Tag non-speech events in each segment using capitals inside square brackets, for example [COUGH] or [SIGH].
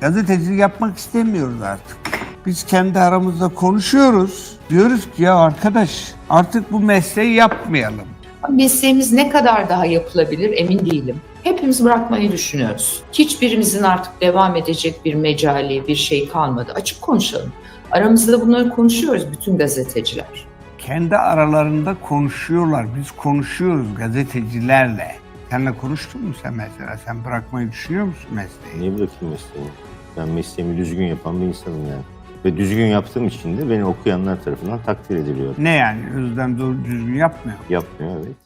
Gazetecilik yapmak istemiyoruz artık. Biz kendi aramızda konuşuyoruz. Diyoruz ki ya arkadaş artık bu mesleği yapmayalım. Mesleğimiz ne kadar daha yapılabilir emin değilim. Hepimiz bırakmayı düşünüyoruz. Hiçbirimizin artık devam edecek bir mecali, bir şey kalmadı. Açık konuşalım. Aramızda bunları konuşuyoruz bütün gazeteciler. Kendi aralarında konuşuyorlar. Biz konuşuyoruz gazetecilerle. Seninle konuştun mu sen mesela? Sen bırakmayı düşünüyor musun mesleği? Niye bırakayım mesleğimi? Ben mesleğimi düzgün yapan bir insanım yani. Ve düzgün yaptığım için de beni okuyanlar tarafından takdir ediliyor. Ne yani? Özlem doğru düzgün yapmıyor. Yapmıyor evet.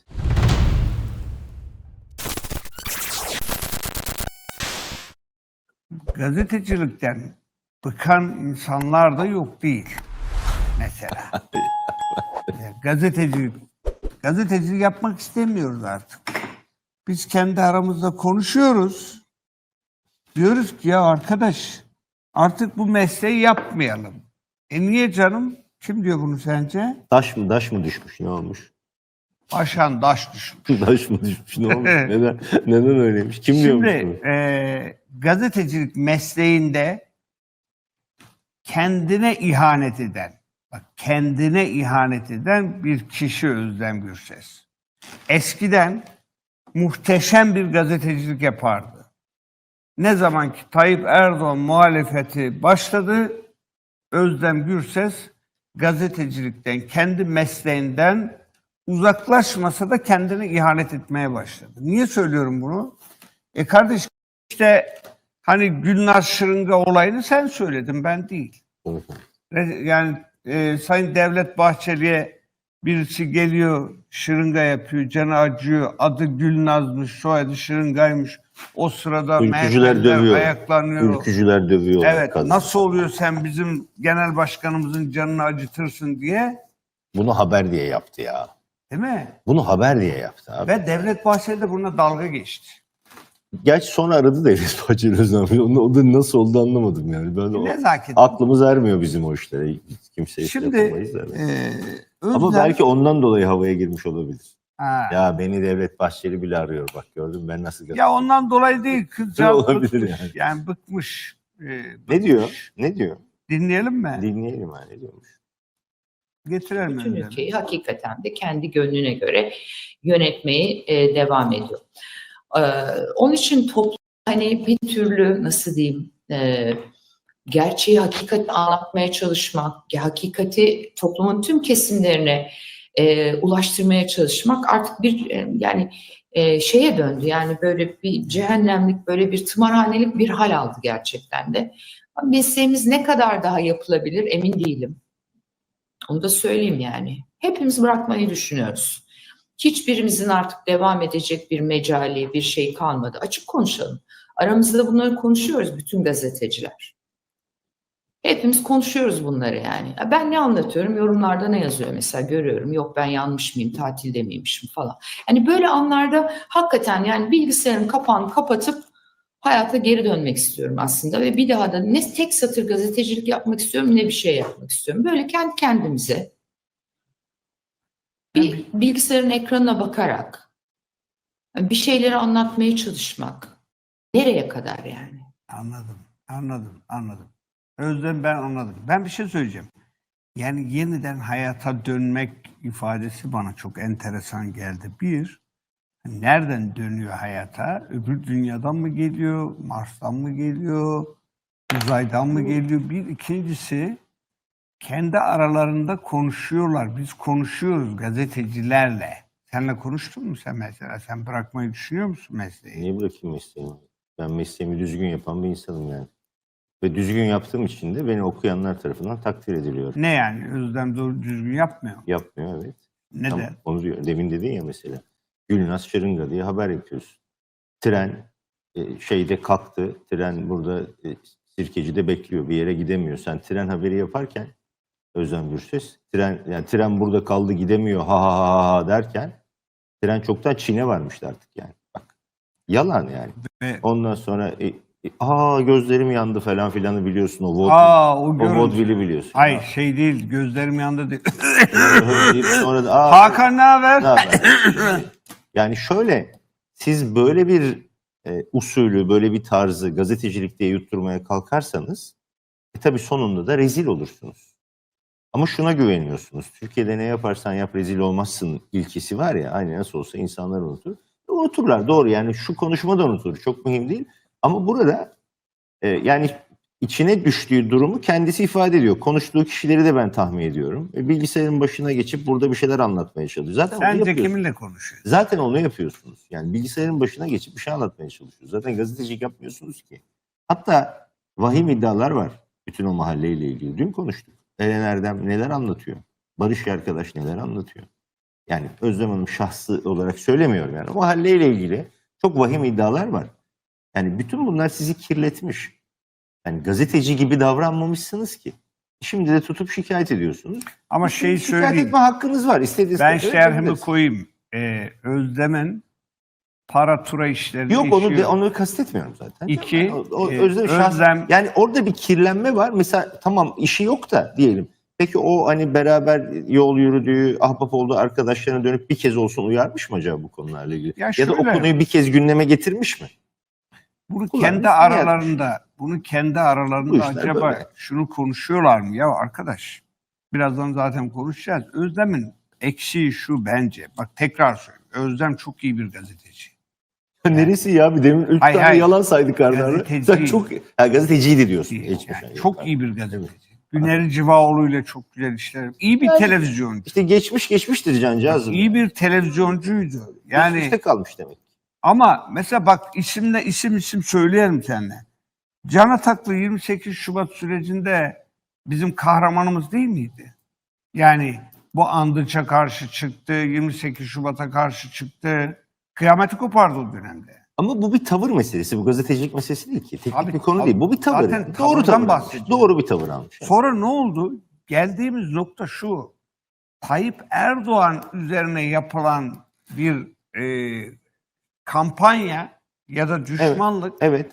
Gazetecilikten bıkan insanlar da yok değil. Mesela. [LAUGHS] Gazetecilik, gazetecilik yapmak istemiyoruz artık. Biz kendi aramızda konuşuyoruz. Diyoruz ki ya arkadaş artık bu mesleği yapmayalım. E niye canım? Kim diyor bunu sence? Taş mı taş mı düşmüş ne olmuş? Başan daş düşmüş. [LAUGHS] taş mı düşmüş ne olmuş? neden, neden öyleymiş? Kim diyormuş bunu? Şimdi e, gazetecilik mesleğinde kendine ihanet eden, bak kendine ihanet eden bir kişi Özlem Gürses. Eskiden muhteşem bir gazetecilik yapardı. Ne zaman ki Tayyip Erdoğan muhalefeti başladı, Özlem Gürses gazetecilikten, kendi mesleğinden uzaklaşmasa da kendine ihanet etmeye başladı. Niye söylüyorum bunu? E kardeş işte hani Gülnar Şırınga olayını sen söyledin ben değil. Yani e, Sayın Devlet Bahçeli'ye birisi geliyor şırınga yapıyor, canı acıyor, adı Gülnaz'mış, soyadı şırıngaymış. O sırada Ülkücüler dövüyor. ayaklanıyor. Ülkücüler dövüyorlar Evet, kadın. nasıl oluyor sen bizim genel başkanımızın canını acıtırsın diye, Bunu haber diye yaptı ya. değil mi? Bunu haber diye yaptı abi. Ve Devlet Bahçeli de buna dalga geçti. Gerçi sonra aradı Devlet Bahçeli Özlem. Onu, o da nasıl oldu anlamadım yani. Ben o, Nezaket. aklımız ermiyor bizim o işlere. Kimseye şey Şimdi yapamayız da. e, Ama Özlem- belki ondan dolayı havaya girmiş olabilir. Ha. Ya beni Devlet Bahçeli bile arıyor bak gördün ben nasıl Ya ondan dolayı değil [LAUGHS] kızcağız Olabilir bıkmış. yani. Yani bıkmış. e, Ne bıkmış. diyor? Ne diyor? Dinleyelim mi? Dinleyelim ha ne diyormuş. Getirelim Bütün önce. ülkeyi hakikaten de kendi gönlüne göre yönetmeyi e, devam ediyor. Ee, onun için toplum hani bir türlü nasıl diyeyim e, gerçeği hakikati anlatmaya çalışmak, hakikati toplumun tüm kesimlerine e, ulaştırmaya çalışmak artık bir e, yani e, şeye döndü. Yani böyle bir cehennemlik, böyle bir tımarhanelik bir hal aldı gerçekten de. Mesleğimiz ne kadar daha yapılabilir emin değilim. Onu da söyleyeyim yani. Hepimiz bırakmayı düşünüyoruz. Hiçbirimizin artık devam edecek bir mecali, bir şey kalmadı. Açık konuşalım. Aramızda bunları konuşuyoruz bütün gazeteciler. Hepimiz konuşuyoruz bunları yani. Ben ne anlatıyorum? Yorumlarda ne yazıyor mesela görüyorum. Yok ben yanlış mıyım, tatilde miymişim falan. Yani böyle anlarda hakikaten yani bilgisayarın kapağını kapatıp hayata geri dönmek istiyorum aslında ve bir daha da ne tek satır gazetecilik yapmak istiyorum ne bir şey yapmak istiyorum. Böyle kendi kendimize bir bilgisayarın ekranına bakarak bir şeyleri anlatmaya çalışmak. Nereye kadar yani? Anladım, anladım, anladım. Özlem ben anladım. Ben bir şey söyleyeceğim. Yani yeniden hayata dönmek ifadesi bana çok enteresan geldi. Bir, nereden dönüyor hayata? Öbür dünyadan mı geliyor? Mars'tan mı geliyor? Uzaydan mı geliyor? Bir ikincisi kendi aralarında konuşuyorlar. Biz konuşuyoruz gazetecilerle. Seninle konuştun mu sen mesela? Sen bırakmayı düşünüyor musun mesleği? Niye bırakayım mesleğimi? Ben mesleğimi düzgün yapan bir insanım yani. Ve düzgün yaptığım için de beni okuyanlar tarafından takdir ediliyor. Ne yani? Özlem doğru düzgün yapmıyor. Yapmıyor evet. Neden? Tamam, onu diyor. Demin dedin ya mesela. Gülnaz Şırınga diye haber yapıyorsun. Tren e, şeyde kalktı. Tren burada e, Sirkeci'de bekliyor. Bir yere gidemiyor. Sen tren haberi yaparken Özlem Gürses tren yani tren burada kaldı gidemiyor ha ha ha ha derken tren çoktan Çin'e varmıştı artık yani. Bak. Yalan yani. Ve- Ondan sonra e, aa gözlerim yandı falan filanı biliyorsun o vod, Aa o o görüntü. vodvili biliyorsun. Hayır şey değil gözlerim yandı değil. [LAUGHS] deyip sonra da aa, Hakan ne haber? ne haber? [LAUGHS] yani şöyle siz böyle bir e, usulü, böyle bir tarzı gazetecilik diye yutturmaya kalkarsanız e, tabii sonunda da rezil olursunuz. Ama şuna güveniyorsunuz. Türkiye'de ne yaparsan yap rezil olmazsın ilkesi var ya. Aynı nasıl olsa insanlar unutur. E, Unuturlar doğru yani şu konuşma da unutulur. Çok mühim değil. Ama burada e, yani içine düştüğü durumu kendisi ifade ediyor. Konuştuğu kişileri de ben tahmin ediyorum. E, bilgisayarın başına geçip burada bir şeyler anlatmaya çalışıyor. Zaten Sence yapıyorsunuz. kiminle konuşuyor? Zaten onu yapıyorsunuz. Yani bilgisayarın başına geçip bir şey anlatmaya çalışıyorsunuz. Zaten gazetecilik yapmıyorsunuz ki. Hatta vahim iddialar var. Bütün o mahalleyle ilgili. Dün konuştuk. Eren Erdem neler anlatıyor? Barış arkadaş neler anlatıyor? Yani Özlem Hanım şahsı olarak söylemiyorum yani. Mahalleyle ilgili çok vahim iddialar var. Yani bütün bunlar sizi kirletmiş. Yani gazeteci gibi davranmamışsınız ki. Şimdi de tutup şikayet ediyorsunuz. Ama şey şikayet söyleyeyim. etme hakkınız var. İstediğiniz Ben şerhimi koyayım. Ee, Özlem'in para tura işleri Yok onu de, onu kastetmiyorum zaten. İki, Yani o, o e, özlem, şahs- Özlem- yani orada bir kirlenme var. Mesela tamam işi yok da diyelim. Peki o hani beraber yol yürüdüğü, ahbap olduğu arkadaşlarına dönüp bir kez olsun uyarmış mı acaba bu konularla ilgili? Ya Ya, da o şöyle- konuyu bir kez gündeme getirmiş mi? Bunu kendi aralarında, bunu kendi Bu aralarında işler acaba böyle. şunu konuşuyorlar mı ya arkadaş? Birazdan zaten konuşacağız. Özlem'in eksiği şu bence. Bak tekrar söylüyorum. Özlem çok iyi bir gazeteci. Neresi ya? Bir demin üç Hayır, tane hayır. yalan saydık. Gazeteci. Sen çok ha, gazeteciydi diyorsun. Yani yani. çok iyi bir gazeteci. Güneri Civaoğlu ile çok güzel işler. İyi bir Yani- televizyoncu. İşte geçmiş geçmiştir cancağızım. İyi bir televizyoncuydu. Yani Geçmişte kalmış demek. Ama mesela bak isimle isim isim söyleyelim seninle. Can Ataklı 28 Şubat sürecinde bizim kahramanımız değil miydi? Yani bu Andıç'a karşı çıktı, 28 Şubat'a karşı çıktı. Kıyameti kopardı o dönemde. Ama bu bir tavır meselesi. Bu gazetecilik meselesi değil ki. Teknik Abi, bir konu tav- değil. Bu bir tavır. zaten. Doğru tavır almış. bahsediyorum. Doğru bir tavır almış. yani. Sonra ne oldu? Geldiğimiz nokta şu. Tayyip Erdoğan üzerine yapılan bir e, kampanya ya da düşmanlık Evet.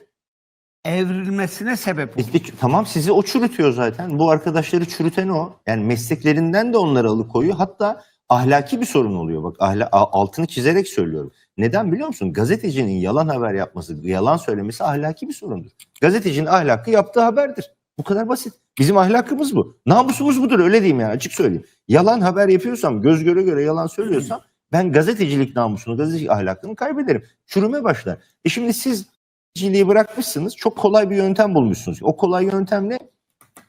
evrilmesine sebep oldu. İşte ç- tamam sizi o çürütüyor zaten. Bu arkadaşları çürüten o. Yani mesleklerinden de onları alıkoyuyor. Hatta ahlaki bir sorun oluyor. Bak ahla, altını çizerek söylüyorum. Neden biliyor musun? Gazetecinin yalan haber yapması, yalan söylemesi ahlaki bir sorundur. Gazetecinin ahlakı yaptığı haberdir. Bu kadar basit. Bizim ahlakımız bu. Namusumuz budur öyle diyeyim yani açık söyleyeyim. Yalan haber yapıyorsam, göz göre göre yalan söylüyorsam ben gazetecilik namusunu, gazetecilik ahlakını kaybederim. Çürüme başlar. E şimdi siz gazeteciliği bırakmışsınız. Çok kolay bir yöntem bulmuşsunuz. O kolay yöntem ne?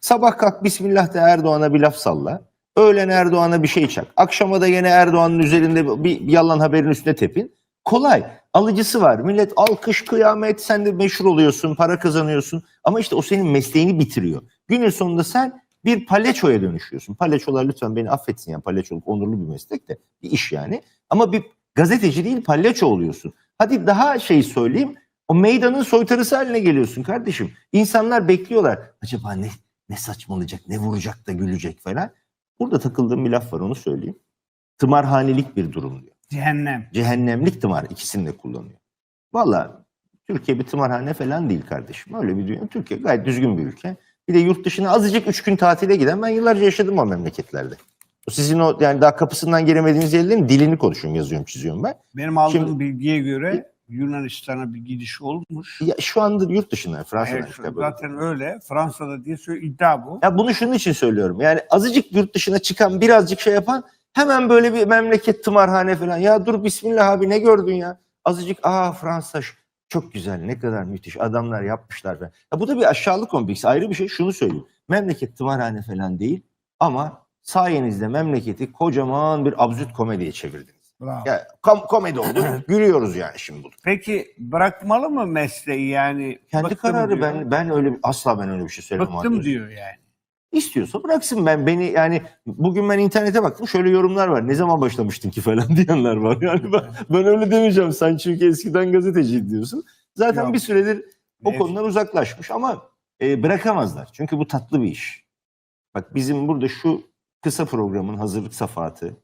Sabah kalk Bismillah de Erdoğan'a bir laf salla. Öğlen Erdoğan'a bir şey çak. Akşama da yine Erdoğan'ın üzerinde bir yalan haberin üstüne tepin. Kolay. Alıcısı var. Millet alkış, kıyamet, sen de meşhur oluyorsun, para kazanıyorsun. Ama işte o senin mesleğini bitiriyor. Günün sonunda sen bir palyaçoya dönüşüyorsun. Palyaçolar lütfen beni affetsin yani palyaçoluk onurlu bir meslek de bir iş yani. Ama bir gazeteci değil palyaço oluyorsun. Hadi daha şey söyleyeyim. O meydanın soytarısı haline geliyorsun kardeşim. İnsanlar bekliyorlar. Acaba ne ne saçmalayacak, ne vuracak da gülecek falan. Burada takıldığım bir laf var onu söyleyeyim. Tımarhanelik bir durum diyor. Cehennem. Cehennemlik tımar ikisini de kullanıyor. Valla Türkiye bir tımarhane falan değil kardeşim. Öyle bir dünya. Türkiye gayet düzgün bir ülke. Bir de yurt dışına azıcık üç gün tatile giden ben yıllarca yaşadım o memleketlerde. O sizin o yani daha kapısından giremediğiniz yerlerin dilini konuşuyorum, yazıyorum, çiziyorum ben. Benim aldığım Şimdi- bilgiye göre Yunanistan'a bir gidiş olmuş. Ya şu anda yurt dışına, Fransa'dan Evet, işte böyle. zaten öyle. Fransa'da diye söyle iddia bu. Ya bunu şunun için söylüyorum. Yani azıcık yurt dışına çıkan, birazcık şey yapan hemen böyle bir memleket tımarhane falan. Ya dur bismillah abi ne gördün ya? Azıcık aa Fransa çok güzel ne kadar müthiş adamlar yapmışlar falan. Ya bu da bir aşağılık kompleksi. Ayrı bir şey şunu söyleyeyim. Memleket tımarhane falan değil ama sayenizde memleketi kocaman bir absürt komediye çevirdiniz. Bravo. Ya kom- komedi oldu. [CLEARS THROAT] Gülüyoruz yani şimdi bu. Peki bırakmalı mı mesleği yani? Kendi Bıktım kararı diyor. ben ben öyle asla ben öyle bir şey söylemem. Bıktım diyor yani. İstiyorsa bıraksın ben beni yani bugün ben internete baktım şöyle yorumlar var. Ne zaman başlamıştın ki falan [LAUGHS] diyenler var. Yani ben, ben öyle demeyeceğim. Sen çünkü eskiden gazeteci diyorsun. Zaten Yok. bir süredir o Evet. konudan uzaklaşmış ama e, bırakamazlar. Çünkü bu tatlı bir iş. Bak bizim burada şu kısa programın hazırlık safahatı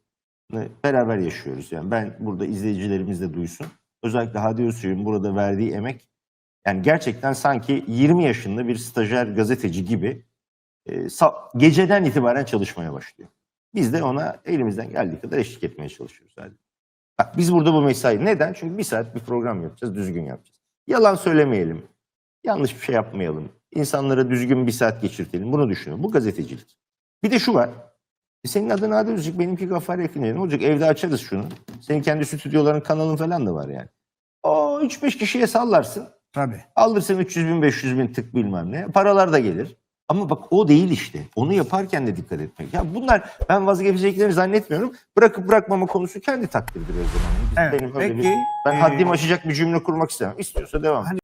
beraber yaşıyoruz. Yani ben burada izleyicilerimiz de duysun. Özellikle Hadi Öztürk'ün burada verdiği emek yani gerçekten sanki 20 yaşında bir stajyer gazeteci gibi geceden itibaren çalışmaya başlıyor. Biz de ona elimizden geldiği kadar eşlik etmeye çalışıyoruz. Hadi. Bak biz burada bu mesai neden? Çünkü bir saat bir program yapacağız, düzgün yapacağız. Yalan söylemeyelim. Yanlış bir şey yapmayalım. İnsanlara düzgün bir saat geçirtelim. Bunu düşünüyorum. Bu gazetecilik. Bir de şu var. E senin adın Adil Özcük, benimki Gaffar Yakiner. Ne olacak? Evde açarız şunu. Senin kendi stüdyoların, kanalın falan da var yani. O 3-5 kişiye sallarsın. Tabii. Alırsın 300 bin 500 bin tık bilmem ne. Paralar da gelir. Ama bak o değil işte. Onu yaparken de dikkat etmek. Ya bunlar ben vazgeçeceklerini zannetmiyorum. Bırakıp bırakmama konusu kendi takdirdir o zaman. Biz- Evet, Benim öyle peki, bir, ben e, haddimi aşacak bir cümle kurmak istemem. İstiyorsa devam. Hani